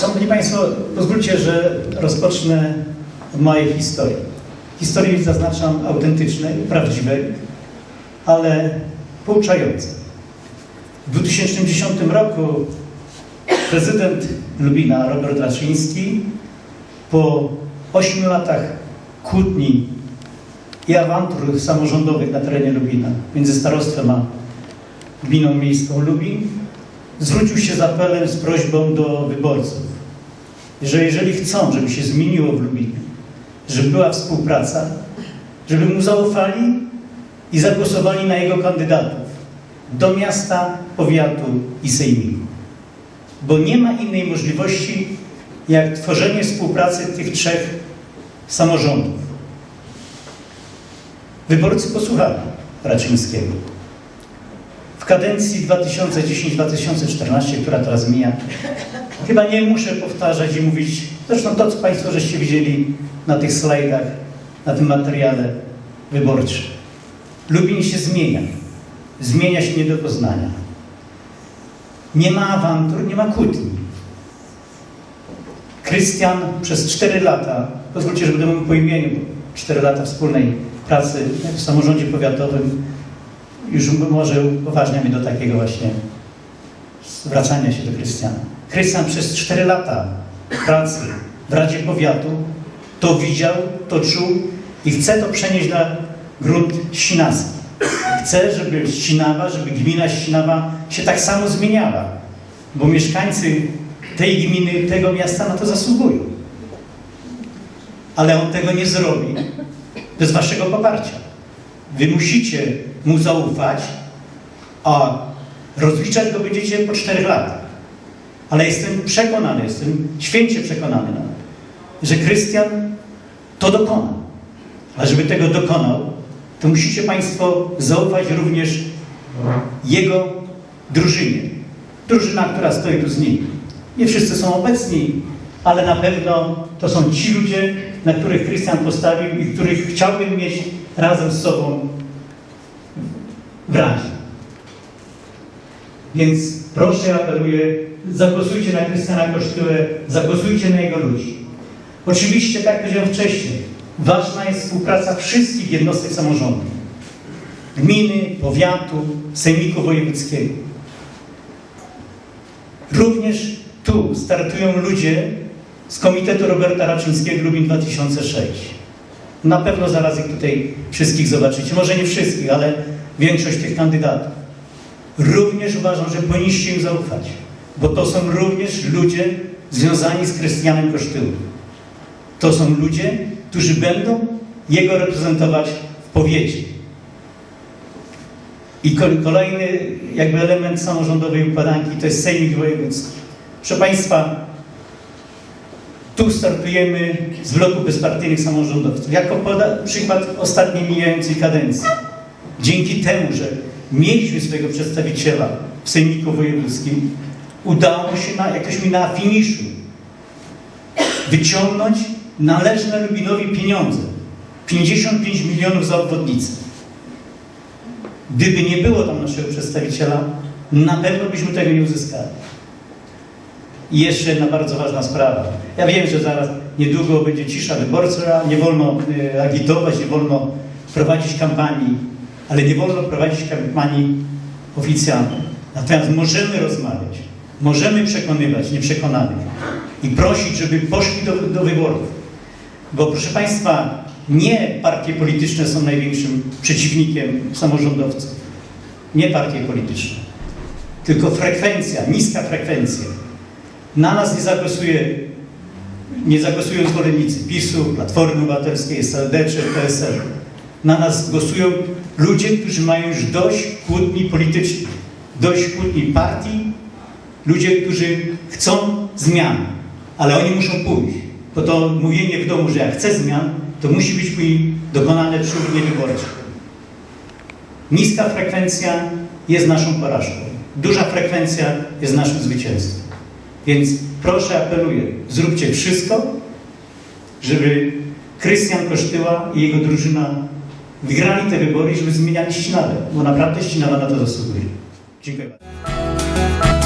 Szanowni Państwo, pozwólcie, że rozpocznę mojej historii. Historii zaznaczam autentycznej, prawdziwej, ale pouczającej. W 2010 roku prezydent Lubina, Robert Laczyński, po 8 latach kłótni i awantur samorządowych na terenie Lubina między starostwem a gminą miejską Lubin, zwrócił się z apelem, z prośbą do wyborców, że jeżeli chcą, żeby się zmieniło w Lubinie, żeby była współpraca, żeby mu zaufali i zagłosowali na jego kandydatów do miasta, powiatu i sejmiku. Bo nie ma innej możliwości, jak tworzenie współpracy tych trzech samorządów. Wyborcy posłuchali Raczyńskiego. Kadencji 2010-2014, która teraz mija, chyba nie muszę powtarzać i mówić, zresztą to, co Państwo żeście widzieli na tych slajdach, na tym materiale wyborczym. Lubin się zmienia. Zmienia się nie do poznania. Nie ma awantur, nie ma kłótni. Krystian przez 4 lata, pozwólcie, że będę mówił po imieniu, bo 4 lata wspólnej pracy w samorządzie powiatowym już może upoważnia mnie do takiego właśnie zwracania się do Krystiana. Krystian przez 4 lata pracy w Radzie Powiatu to widział, to czuł i chce to przenieść na grunt ścinacki. Chce, żeby Ścinawa, żeby gmina Ścinawa się tak samo zmieniała, bo mieszkańcy tej gminy, tego miasta na to zasługują. Ale on tego nie zrobi bez waszego poparcia. Wy musicie mu zaufać, a rozliczać go będziecie po czterech latach. Ale jestem przekonany, jestem święcie przekonany nawet, że Krystian to dokona. A żeby tego dokonał, to musicie Państwo zaufać również jego drużynie. Drużyna, która stoi tu z nim. Nie wszyscy są obecni, ale na pewno to są ci ludzie, na których Krystian postawił i których chciałbym mieć razem z sobą Radzie. Więc proszę, apeluję, zagłosujcie na Krystiana Kosztyłę, zagłosujcie na jego ludzi. Oczywiście, tak powiedziałem wcześniej, ważna jest współpraca wszystkich jednostek samorządu. Gminy, powiatu, sejmiku wojewódzkiego. Również tu startują ludzie z Komitetu Roberta Raczyńskiego Lubin 2006. Na pewno zaraz ich tutaj wszystkich zobaczycie. Może nie wszystkich, ale większość tych kandydatów. Również uważam, że powinniście im zaufać, bo to są również ludzie związani z Krystianem Kosztyłem. To są ludzie, którzy będą jego reprezentować w powiecie. I kol- kolejny jakby element samorządowej układanki to jest Sejmik Wojewódzki. Proszę Państwa, tu startujemy z bloku bezpartyjnych samorządowców. Jako przykład ostatniej mijającej kadencji. Dzięki temu, że mieliśmy swojego przedstawiciela w Sejmiku Wojewódzkim, udało się na, jakoś mi na finiszu wyciągnąć należne Lubinowi pieniądze. 55 milionów za obwodnicę. Gdyby nie było tam naszego przedstawiciela, na pewno byśmy tego nie uzyskali. I jeszcze jedna bardzo ważna sprawa. Ja wiem, że zaraz niedługo będzie cisza wyborcza, nie wolno y, agitować, nie wolno prowadzić kampanii, ale nie wolno prowadzić kampanii oficjalnej. Natomiast możemy rozmawiać, możemy przekonywać nieprzekonanych i prosić, żeby poszli do, do wyborów. Bo proszę Państwa, nie partie polityczne są największym przeciwnikiem samorządowców. Nie partie polityczne. Tylko frekwencja, niska frekwencja. Na nas nie zagłosuje, nie zagłosują zwolennicy PiSu, Platformy Obywatelskiej, SLD czy PSL. Na nas głosują ludzie, którzy mają już dość kłótni politycznych, dość kłótni partii, ludzie, którzy chcą zmian, ale oni muszą pójść. Bo to mówienie w domu, że ja chcę zmian, to musi być później dokonane przy urnie wyborczej. Niska frekwencja jest naszą porażką. Duża frekwencja jest naszym zwycięstwem. Więc proszę, apeluję, zróbcie wszystko, żeby Krystian Kosztyła i jego drużyna wygrali te wybory, żeby zmieniali Ścinawę, bo naprawdę Ścinawa na to zasługuje. Dziękuję bardzo.